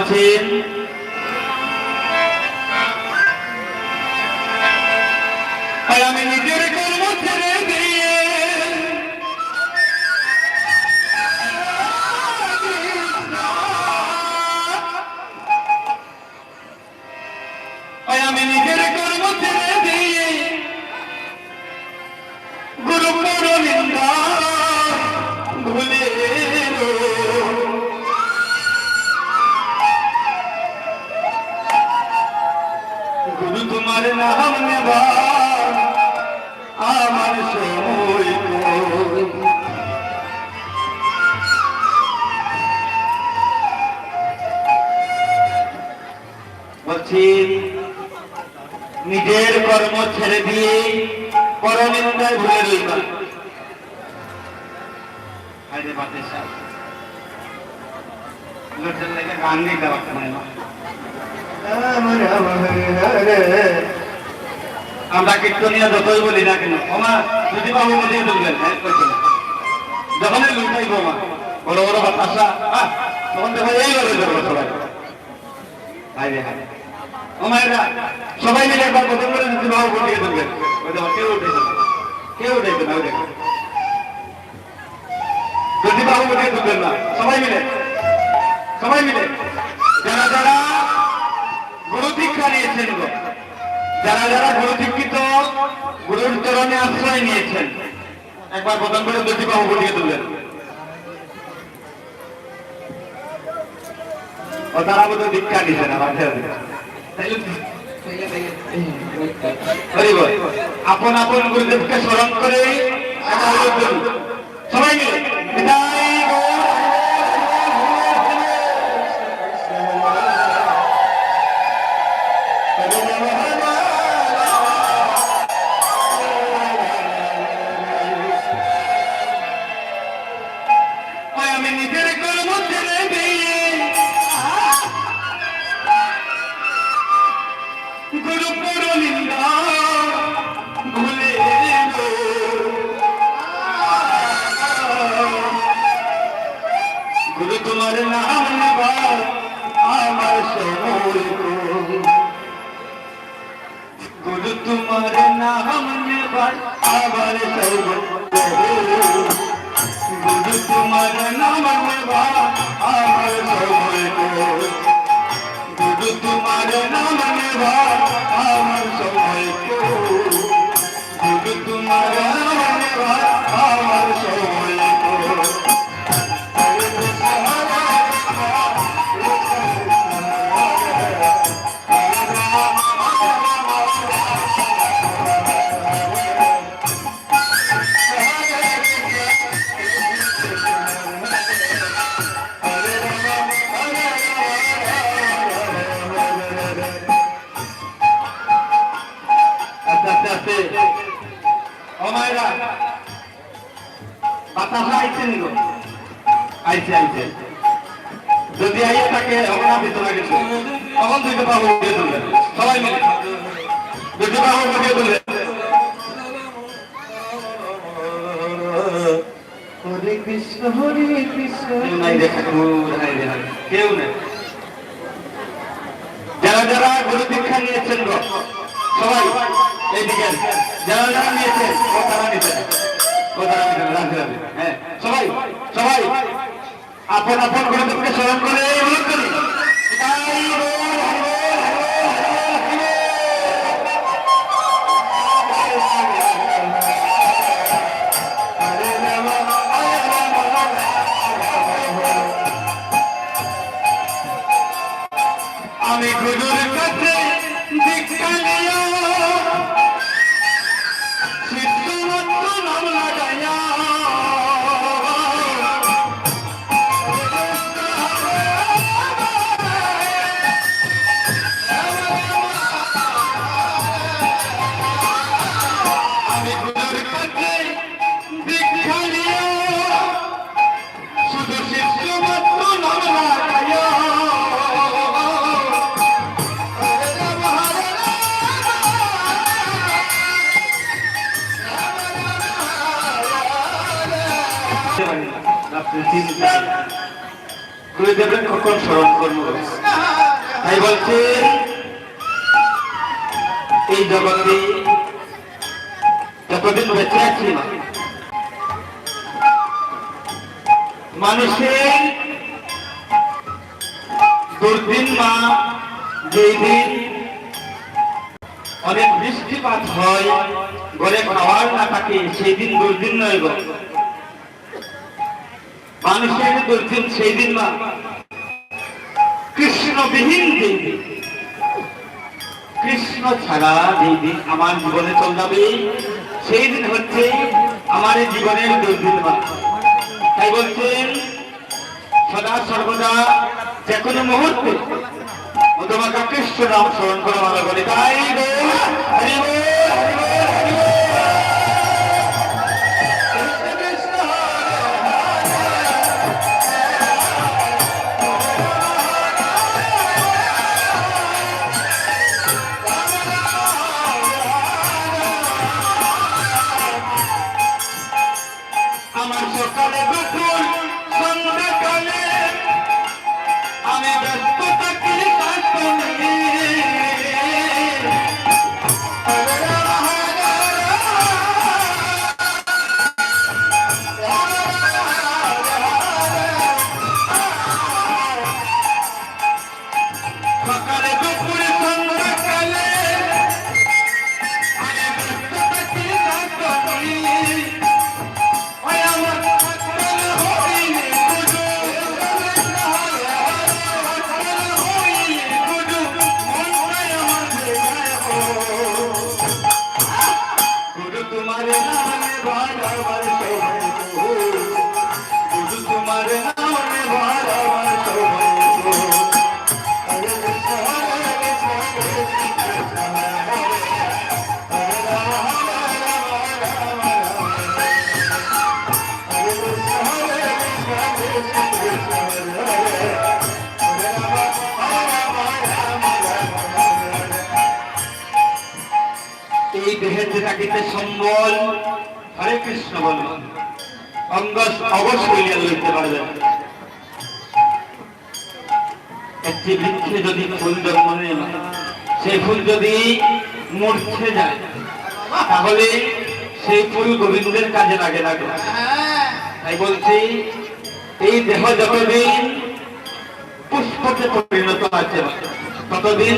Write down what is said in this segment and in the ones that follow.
বলছেন আমরা কীর্তনিয়া যতই বলি না কেন ওমা যদি বাবু মধ্যে তুলবেন যখনই লুটাইব মা বড় বড় বাতাসা তখন দেখো এই বলে সবাই হাই রে হাই সবাই মিলে একবার প্রথম করে যদি বাবু বলিয়ে তুলবেন। কেউ উঠেছে কেউ উঠেছে না দেখো। যদি বাবু না। সবাই মিলে। সবাই মিলে। যারা যারা গুরু দীক্ষা নিয়েছেন যারা যারা গুরু দীক্ষিত, গুরুর চরণে আশ্রয় নিয়েছেন, একবার প্রথম করে দুটি বাহু বলিয়ে তুললেন তারা বোধ দীক্ষা নিয়েছেন, আমার আপন আপন গুরুদেবকে স্মরণ করে। সবাই মিলে। নাম নেবা আমার সময় বাতাসা গো আইছে আইছে যদি আইয়ে থাকে গেছে তখন দুইটা বাবু উঠিয়ে তুলবেন সবাই মিলে। দুইটা বাবু উঠিয়ে তুলবেন হরে কৃষ্ণ হরে কৃষ্ণ। নাই রে নাই রে, কেউ নেই। যারা যারা গুরু দীক্ষা নিয়েছেন সবাই আসেন। যারা যারা নিয়েছেন তারা নিতেন হ্যাঁ সবাই সবাই আপন আপন গুরুদেবকে স্মরণ করে আমি গুরুর গুরুদেবের কখন স্মরণ করব তাই বলছে এই জগতে যতদিন বেঁচে আছি মানুষের দুর্দিন মা, যেই দিন অনেক বৃষ্টিপাত হয়, ঘরে খাওয়ার না থাকে, সেই দিন দুর্দিন নয় মানুষের দুর্দিন সেই দিন মা, কৃষ্ণবিহীন দিন। কৃষ্ণ ছাড়া যেই দিন আমার জীবনে চল যাবে, সেই দিন হচ্ছে আমার জীবনের দুর্দিন মা। তাই বলছেন, সদা সর্বদা যে কোনো মুহূর্তে তোমাকে কৃষ্ণ নাম স্মরণ করে ভালো বলে তাই হরি হরি যে থাকিতে সম্বল, হরে কৃষ্ণ বল। অঙ্গ অবশ্যই লইতে পারবেন একটি বৃক্ষে যদি ফুল জন্ম নেয়, সেই ফুল যদি মূর্ছে যায়, তাহলে সেই ফুল গোবিন্দের কাজে লাগে না গো। তাই বলছি, এই দেহ যতদিন পুষ্পতে পরিণত আছে, ততদিন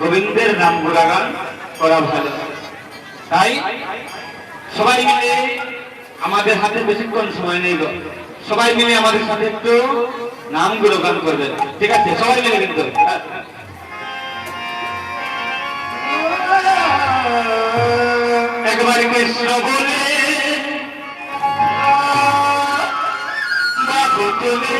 গোবিন্দের নাম গুণাগান করা ভালো। তাই সবাই মিলে আমাদের হাতে বেশিক্ষণ সময় নেই সবাই মিলে আমাদের সাথে একটু নাম গুণগান করবেন। ঠিক আছে? সবাই মিলে কিন্তু একবার কৃষ্ণ বলে, বাবু তুলে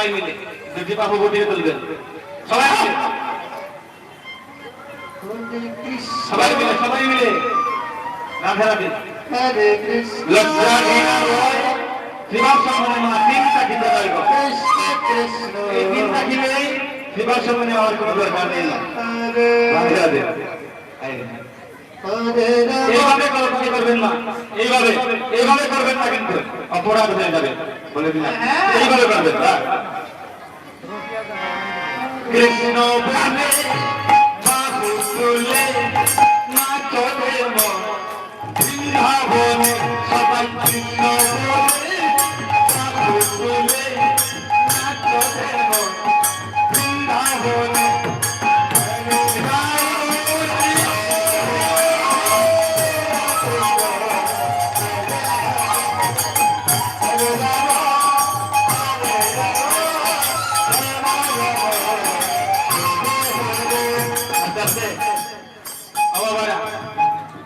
সবাই মিলে। যদি বাবু বটিয়ে তুলবেন। সবাই সবাই মিলে সবাই মিলে। রাধে রাধে। ঘৃণা মা তিনটা কৃষ্ণ কৃষ্ণ এই তিনটা গিলে শিবাসনে আর কোনো দরকার নেই। রাধে রাধে। এইভাবে কল্পনা করবেন না। এইভাবে এইভাবে করবেন না কিন্তু। অপরাধ হয়ে যাবে। বলে দিলাম। এইভাবে করবেন না কৃষ্ণ প্রেমে বাহু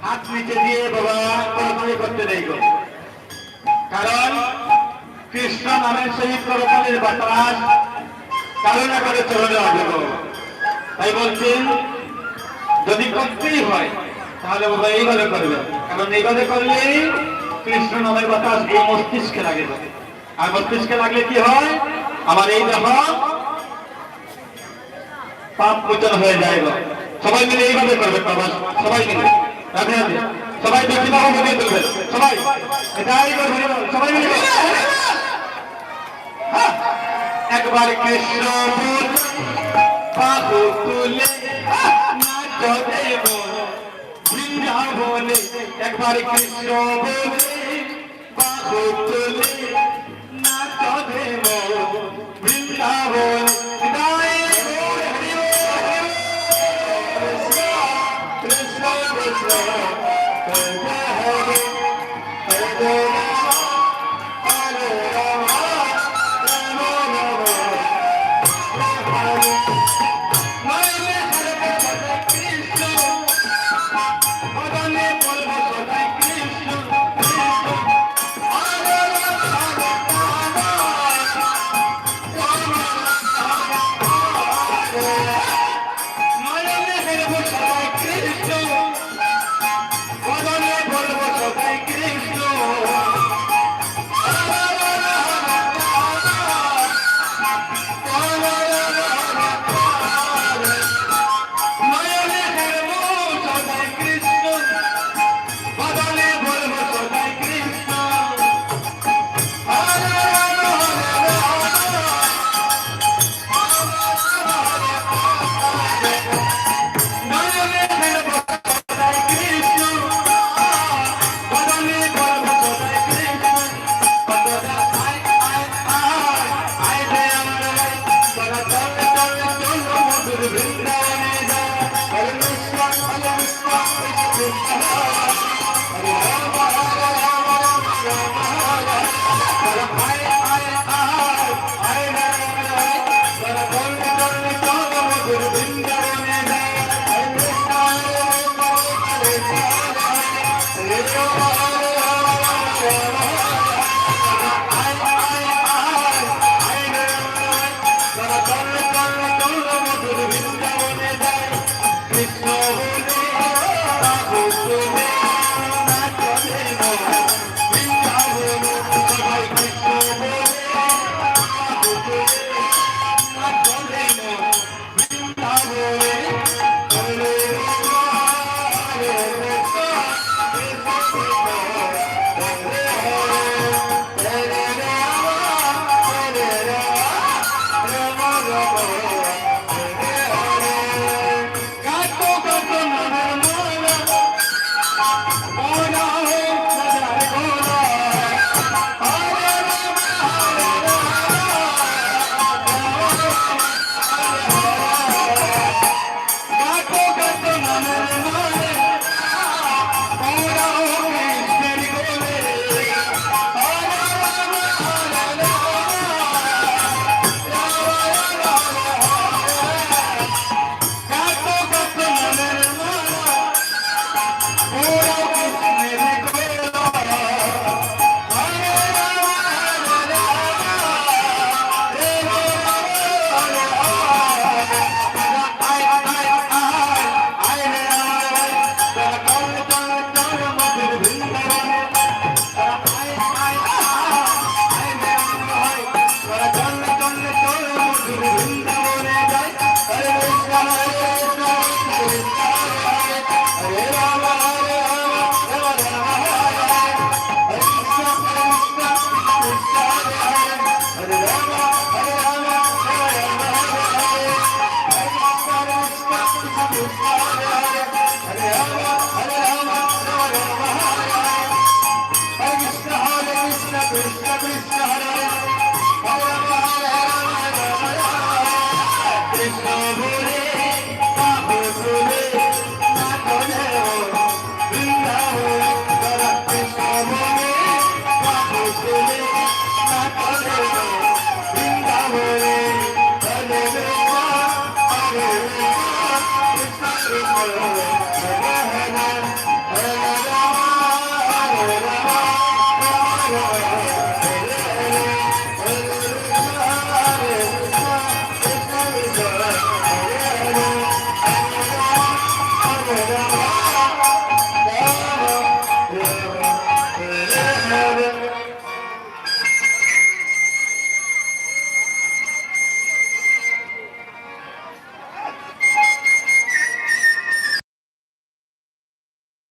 হাত নিচে দিয়ে বাবা করতালি করতে নেই কারণ কৃষ্ণ নামের সহিত করতালির বাতাস কারও না করে আসবে তাই বলছেন যদি করতেই হয়, তাহলে বাবা এইভাবে করবে। কারণ এইভাবে করলে কৃষ্ণ নামের বাতাস এই মস্তিষ্কে লাগে আর মস্তিষ্কে লাগলে কি হয়? আমার এই দেহ পাপ মোচন হয়ে যায়। সবাই মিলে এইভাবে করবে বাবা। সবাই মিলে। রাধে রাধে। সবাই দুটি বাহু মধ্যে তুলবেন। সবাই। এটাই করবেন সবাই মিলে হ্যাঁ। একবার কৃষ্ণ বাহু তুলে বৃন্দাবনে একবার কৃষ্ণ বাহু তুলে। Krishna. কৃষ্ণ কৃষ্ণ হরে